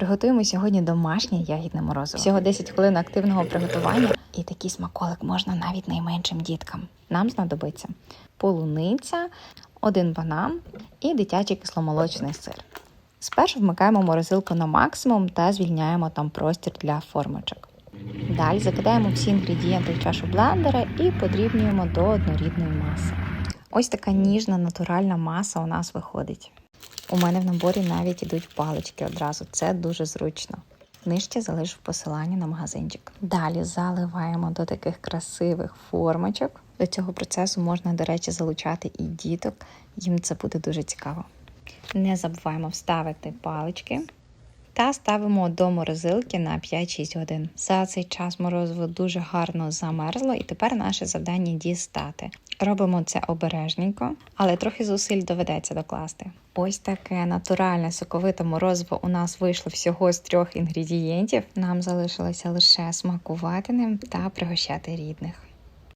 Приготуємо сьогодні домашнє ягідне морозиво. Всього 10 хвилин активного приготування, і такий смаколик можна навіть найменшим діткам. Нам знадобиться полуниця, один банан і дитячий кисломолочний сир. Спершу вмикаємо морозилку на максимум та звільняємо там простір для формочок. Далі закидаємо всі інгредієнти в чашу блендера і подрібнюємо до однорідної маси. Ось така ніжна натуральна маса у нас виходить. У мене в наборі навіть ідуть палички одразу. Це дуже зручно. Нижче залишу посилання на магазинчик. Далі заливаємо до таких красивих формочок. До цього процесу можна, до речі, залучати і діток. Їм це буде дуже цікаво. Не забуваємо вставити палички та ставимо до морозилки на 5-6 годин. За цей час морозиво дуже гарно замерзло, і тепер наше завдання дістати. Робимо це обережненько, але трохи зусиль доведеться докласти. Ось таке натуральне соковите морозиво у нас вийшло всього з трьох інгредієнтів. Нам залишилося лише смакувати ним та пригощати рідних.